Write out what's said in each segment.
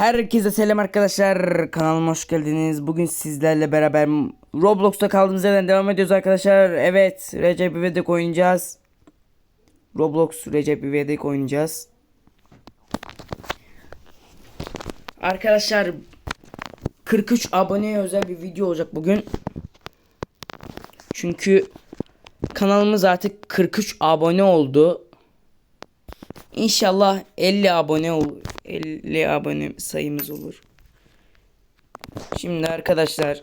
Herkese selam arkadaşlar. Kanalıma hoş geldiniz. Bugün sizlerle beraber Roblox'ta kaldığımız yerden devam ediyoruz arkadaşlar. Evet, Recep İvedik oynayacağız. Roblox Recep İvedik oynayacağız. Arkadaşlar 43 aboneye özel bir video olacak bugün. Çünkü kanalımız artık 43 abone oldu. İnşallah 50 abone olur. 50 abone sayımız olur. Şimdi arkadaşlar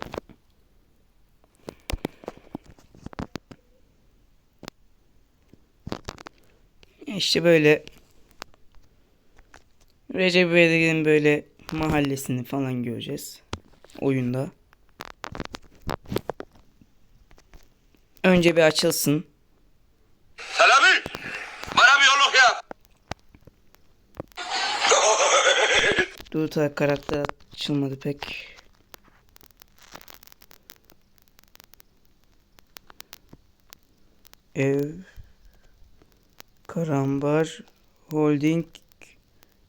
işte böyle Recep İvedik'in böyle mahallesini falan göreceğiz oyunda. Önce bir açılsın. Dur ta karakter açılmadı pek. Ev Karambar Holding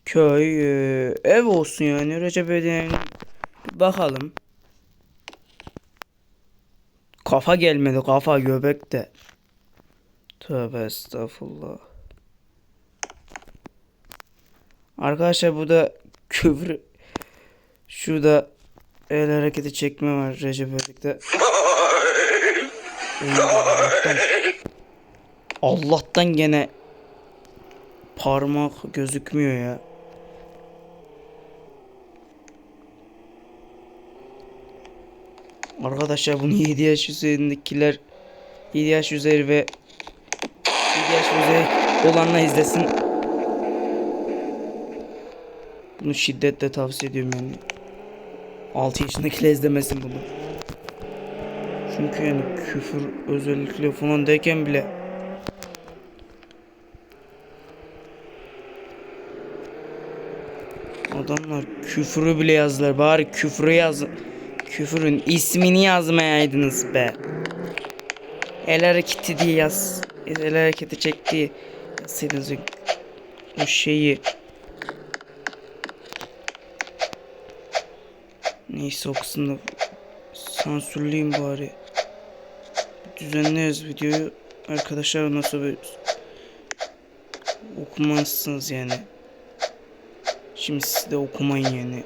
Köy e, ev olsun yani Recep İvedik'in bakalım. Kafa gelmedi kafa göbek de. Tövbe estağfurullah. Arkadaşlar bu da küfür. Şurada el hareketi çekme var Recep İvedik'te. Allah'tan, Allah'tan gene parmak gözükmüyor ya. Arkadaşlar bunu 7 yaş üzerindekiler 7 yaş üzeri ve 7 yaş üzeri olanlar izlesin. Bunu şiddetle tavsiye ediyorum yani. 6 yaşındakiler izlemesin bunu. Çünkü yani küfür özellikle falan derken bile Adamlar küfürü bile yazdılar. Bari küfürü yaz. Küfürün ismini yazmayaydınız be. El hareketi diye yaz. El hareketi çekti. Yazsaydınız o şeyi. Neyse o kısımda sansürleyeyim bari. Düzenleriz videoyu. Arkadaşlar nasıl bir okumazsınız yani. Şimdi siz de okumayın yani.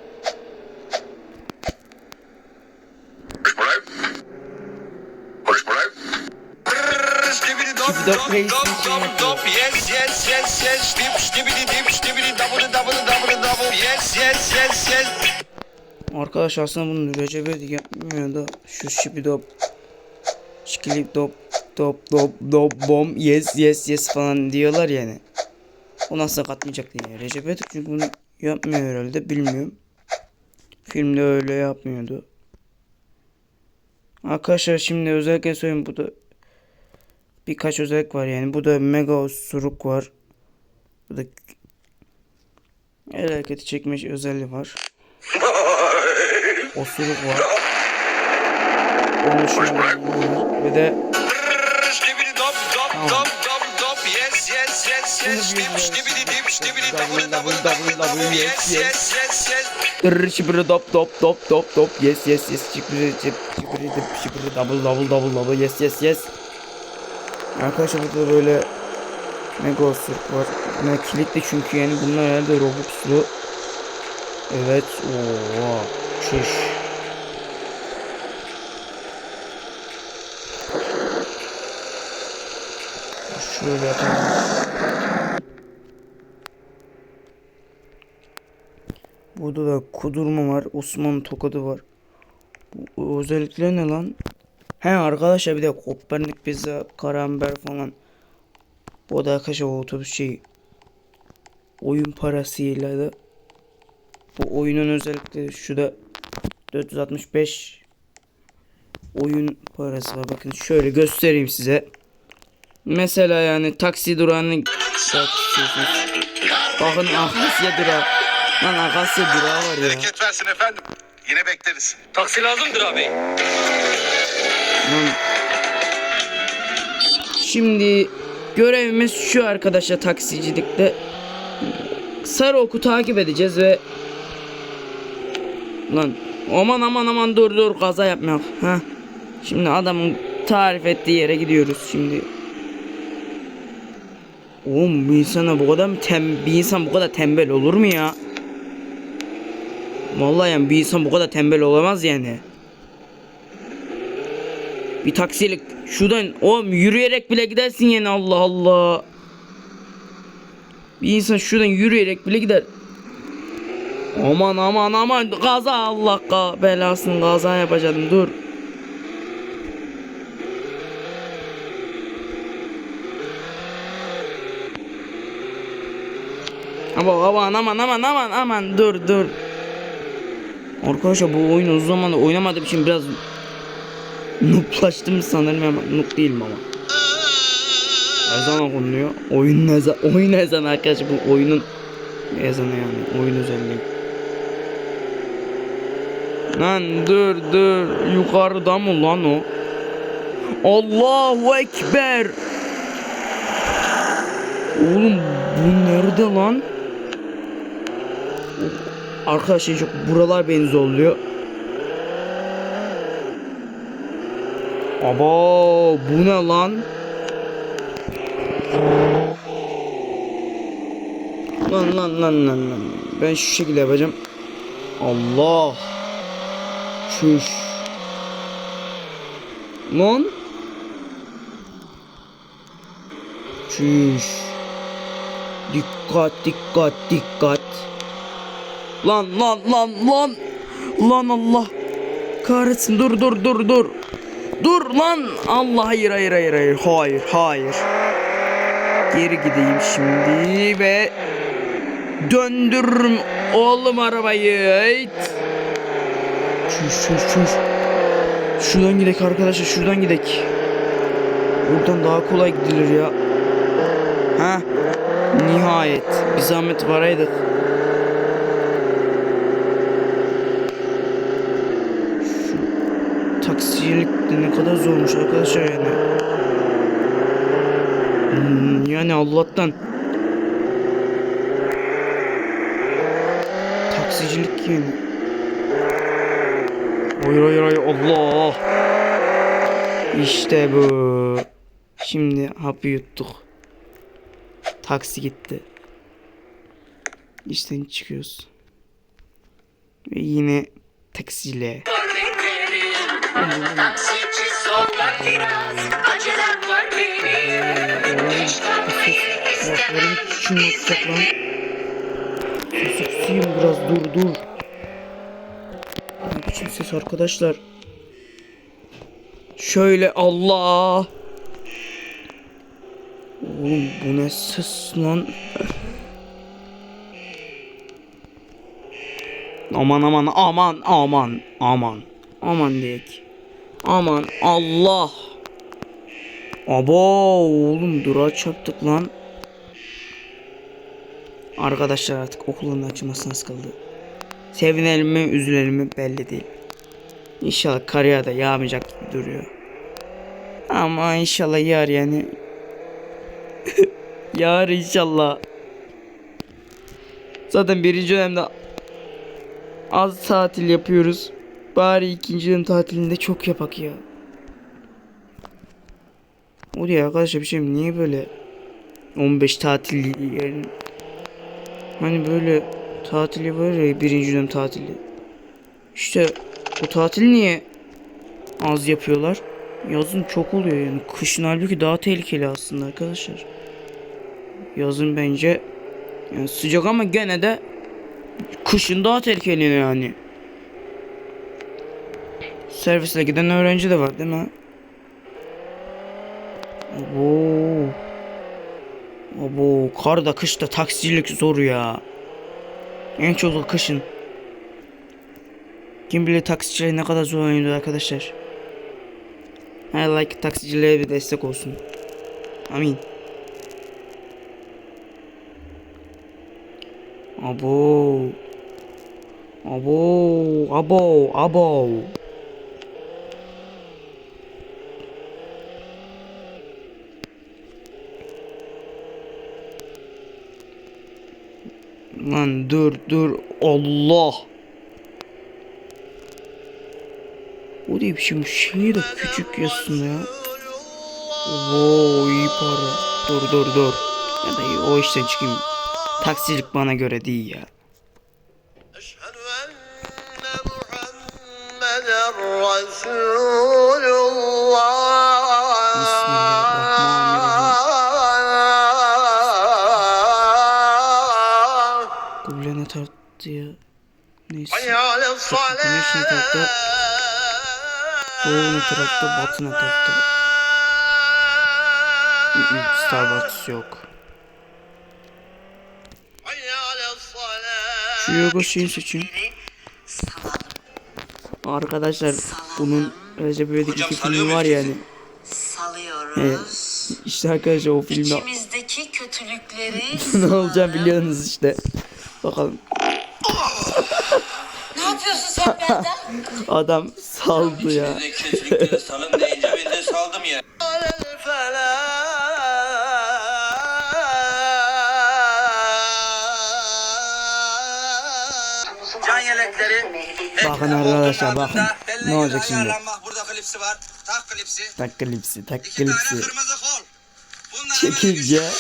Dop dop dop dop yes yes yes yes stip stibidi dip stibidi double double double double yes yes yes yes Arkadaş aslında bunu Recep İvedik yapmıyor da şu şipi dop şikilip dop dop dop dop bom yes yes yes falan diyorlar yani. O nasıl katmayacak diye. Recep İvedik çünkü bunu yapmıyor herhalde bilmiyorum. Filmde öyle yapmıyordu. Arkadaşlar şimdi özellikle söyleyeyim bu da birkaç özellik var yani. Bu da mega osuruk var. Bu da el hareketi çekme özelliği var. Osuruk var. Konuşma var. Ve de Tamam. dop dop dop dop yes yes yes şibiri şib şibiri dip şibiri double double double double yes yes yes Arkadaşlar burada böyle mega osuruk var. Bunlar kilitli çünkü yani bunlar herhalde Robux'lu. Evet. Oo. Çüş. Şöyle yapalım. Burada da kudurma var. Osman tokadı var. Bu özellikler ne lan? He arkadaşlar bir de Kopernik pizza, karamber falan. Bu da arkadaşlar o otobüs şeyi. Oyun parasıyla da. Bu oyunun özellikleri şu da 465 oyun parası var. Bakın şöyle göstereyim size. Mesela yani taksi durağını Bakın Akasya durağı. Lan Akasya durağı var ya. Bereket versin efendim. Yine bekleriz. Taksi lazımdır abi. Lan. Şimdi görevimiz şu arkadaşlar taksicilikte. Sarı oku takip edeceğiz ve Lan aman aman aman dur dur kaza yapmak. Ha. Şimdi adamın tarif ettiği yere gidiyoruz şimdi. Oğlum bir insana bu kadar mı tem bir insan bu kadar tembel olur mu ya? Vallahi yani bir insan bu kadar tembel olamaz yani. Bir taksilik şuradan o yürüyerek bile gidersin yani Allah Allah. Bir insan şuradan yürüyerek bile gider. Aman aman aman kaza Allah ka belasını kaza yapacaktım dur. Ama aman aman aman aman aman dur dur. Arkadaşlar bu oyunu uzun zamandır oynamadığım için biraz nooblaştım sanırım ama noob değilim ama. Ezan okunuyor. Oyun ezan, oyun ezan arkadaşlar bu oyunun ezanı yani oyun özelliği. Lan dur dur yukarıda mı lan o? Allahu Ekber. Oğlum bu nerede lan? Arkadaşlar çok buralar beni zorluyor. Aba bu ne lan? Lan lan lan lan lan. Ben şu şekilde yapacağım. Allah. Çüş. Lan. Çüş. Dikkat dikkat dikkat. Lan lan lan lan. Lan Allah. Kahretsin dur dur dur dur. Dur lan. Allah hayır hayır hayır hayır. Hayır hayır. Geri gideyim şimdi ve döndürürüm oğlum arabayı. Şuş şuş şuş. Şuradan gidek arkadaşlar şuradan gidek. Buradan daha kolay gidilir ya. Ha? Nihayet. Bir zahmet varaydık. Taksicilik de ne kadar zormuş arkadaşlar yani. Hmm, yani Allah'tan taksicilik yani. Hayır hayır hayır Allah. İşte bu. Şimdi hapı yuttuk. Taksi gitti. İşten çıkıyoruz. Ve yine taksiyle. Taksici soldan biraz acelem var benim Geç kalmayı istemem. Sesi kısayım biraz dur dur. Ne biçim ses arkadaşlar. Şöyle Allah. Oğlum bu ne ses lan? Aman aman aman aman aman aman diyek. Aman Allah. Abo oğlum durağa çarptık lan. Arkadaşlar artık okulun açılmasına az kaldı. Sevinelim mi üzülelim mi belli değil. İnşallah kar da yağmayacak gibi duruyor. Ama inşallah yağar yani. yağar inşallah. Zaten birinci dönemde az tatil yapıyoruz. Bari ikinci dönem tatilinde çok yapak ya. O diye arkadaşlar bir şey mi? Niye böyle 15 tatil yani Hani böyle tatili var ya birinci dönem tatili. İşte o tatil niye az yapıyorlar? Yazın çok oluyor yani. Kışın halbuki daha tehlikeli aslında arkadaşlar. Yazın bence yani sıcak ama gene de kışın daha tehlikeli yani. Servisle giden öğrenci de var değil mi? Oo. Abo karda kışta taksicilik zor ya. En çok da kışın. Kim bilir taksiciler ne kadar zorlanıyordu arkadaşlar. Her like taksicilere bir destek olsun. Amin. Abo. Abo, abo, abo. Lan dur dur Allah. O diye bir şey şehir küçük yazsın ya. Oo iyi para. Dur dur dur. Ya da iyi, o işten çıkayım. Taksicilik bana göre değil ya. Resulullah diye. Neyse. Çok güneş ne tarafta? Doğu ne tarafta? Batı tarafta? Starbucks yok. Şu yoga şeyi seçeyim. Arkadaşlar bunun Recep İvedik'teki filmi var yani. Evet. İşte arkadaşlar o filmde... İçimizdeki kötülükleri... ne olacağını biliyorsunuz işte. Bakalım yapıyorsun sen benden? Adam saldı ya. İçinize salın deyince ben de saldım ya. Can yelekleri. Bakın arkadaşlar bakın. Ne olacak şimdi? Burada klipsi var. Tak klipsi. Tak klipsi, tak İki klipsi. tane kırmızı kol. Bunlar Çekince.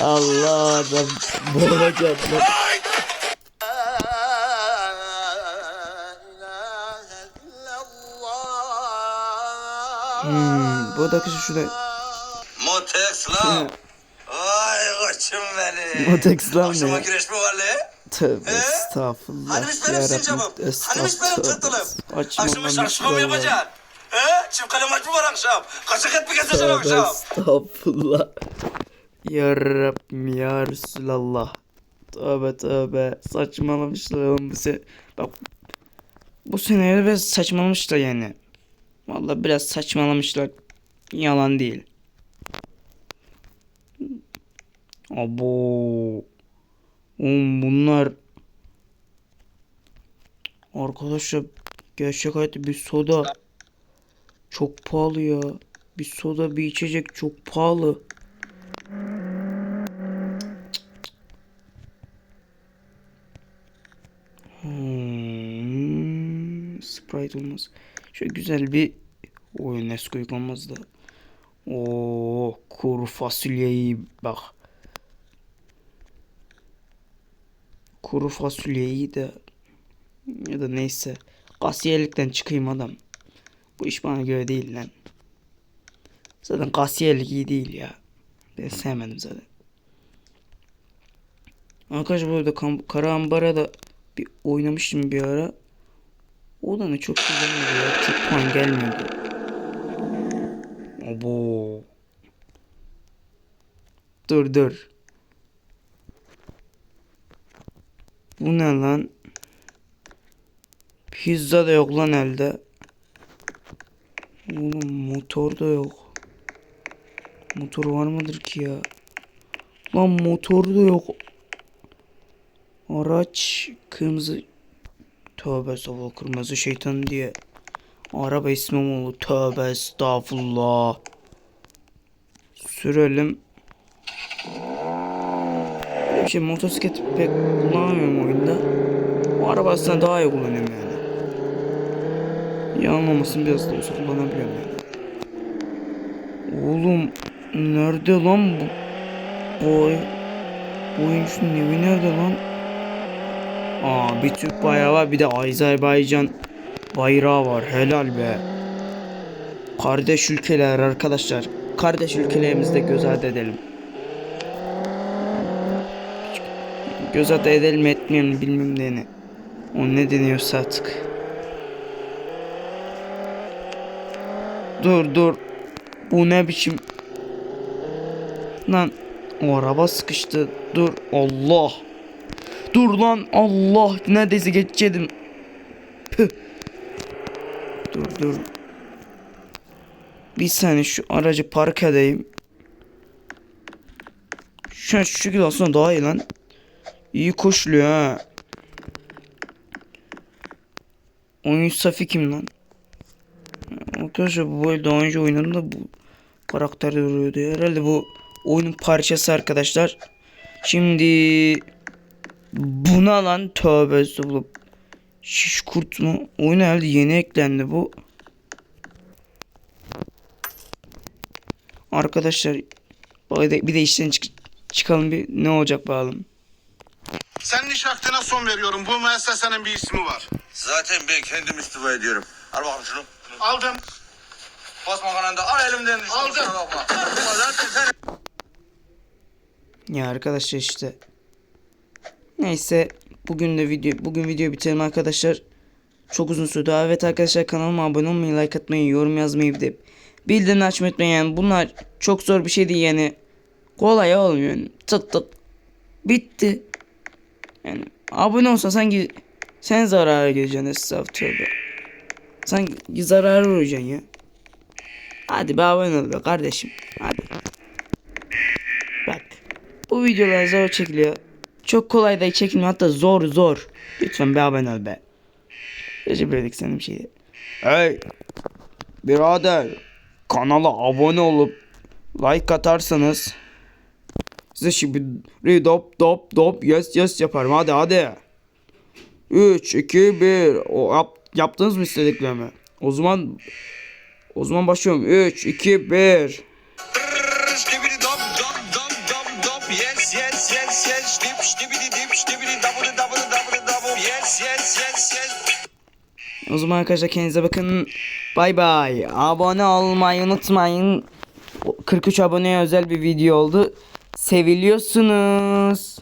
Allah adam boğulacak. lan. Hmm, bu da kızı şurada. Motexla. Ay koçum benim. Motex lan ne? güreş mi var lan? Tövbe estağfurullah. Hanimiş benim Yarabbim, sincabım. Hanimiş benim tırtılım. Açma Akşama lan şarkışma mı yapacaksın? He? Çift kale maç mı var akşam? Kaçak et mi keseceksin akşam? estağfurullah. Ya Rabbim ya Resulallah. Tövbe tövbe. Saçmalamışlar oğlum bu sene. Bak. Bu sene saçmalamışlar yani. Vallahi biraz saçmalamışlar. Yalan değil. Abo. Oğlum bunlar Arkadaşlar gerçek hayatta bir soda çok pahalı ya. Bir soda bir içecek çok pahalı. Hmm, Sprite olmaz. Şöyle güzel bir oyun Nesquik olmaz da. Oo, kuru fasulyeyi bak. Kuru fasulyeyi de ya da neyse. Kasiyerlikten çıkayım adam. Bu iş bana göre değil lan. Zaten kasiyerlik iyi değil ya. Ben sevmedim zaten. Arkadaşlar burada kam- Kara Ambar'a da bir oynamıştım bir ara. O da ne çok güzel ya. Çok puan gelmiyordu. Abo. Dur dur. Bu ne lan? Pizza da yok lan elde. Oğlum motor da yok. Motor var mıdır ki ya? Lan motor da yok. Araç kırmızı Tövbe estağfurullah kırmızı şeytan diye. Araba ismi mi olur? Tövbe estağfurullah. Sürelim. Bir şey motosiklet pek kullanamıyorum oyunda. O araba aslında daha iyi kullanıyorum yani. Yanılmamasın biraz da olsa kullanabiliyorum yani. Oğlum Nerede lan bu Bu oyuncunun evi nerede lan Aa bir Türk bayrağı var bir de Azerbaycan bayrağı var helal be. Kardeş ülkeler arkadaşlar. Kardeş ülkelerimizi de göz ardı edelim. Göz ardı edelim etmeyelim bilmem ne. O ne deniyorsa artık. Dur dur. Bu ne biçim? Lan o araba sıkıştı. Dur Allah. Dur lan Allah neredeyse geçeceğim. Püh. Dur dur. Bir saniye şu aracı park edeyim. Şu an şu şekilde aslında daha iyi lan. İyi koşuluyor ha. Oyun Safi kim lan? Arkadaşlar bu böyle daha önce oynadığımda bu karakter duruyordu. Herhalde bu oyunun parçası arkadaşlar. Şimdi Buna lan tövbe estağfurullah. Şiş kurt mu? Oyun herhalde yeni eklendi bu. Arkadaşlar bir de, işten çık- çıkalım bir ne olacak bakalım. Senin iş vaktine son veriyorum. Bu müessesenin bir ismi var. Zaten ben kendim istifa ediyorum. Al bakalım şunu. Aldım. Basma kananda al elimden. Aldım. Kusura bakma. Zaten sen Ya arkadaşlar işte. Neyse bugün de video bugün video bitirelim arkadaşlar. Çok uzun sürdü. Evet arkadaşlar kanalıma abone olmayı, like atmayı, yorum yazmayı bir de bildirimleri açmayı unutmayın. Yani bunlar çok zor bir şey değil yani. Kolay olmuyor yani. Tık tık. Bitti. Yani abone olsan sanki sen zarara gireceksin estağfurullah tövbe. Sanki zarara uğrayacaksın ya. Hadi be abone ol be kardeşim. Hadi. Bak. Bu videolar zor çekiliyor. Çok kolay da çekilmiyor hatta zor zor. Lütfen bir abone ol be. Recep İvedik senin bir şeydi. Hey. Birader. Kanala abone olup like atarsanız size şimdi dop dop dop yes yes yaparım hadi hadi. 3 2 1 o yap, yaptınız mı istediklerimi? O zaman o zaman başlıyorum. 3 2 1 O zaman arkadaşlar kendinize bakın. Bay bay. Abone olmayı unutmayın. 43 aboneye özel bir video oldu. Seviliyorsunuz.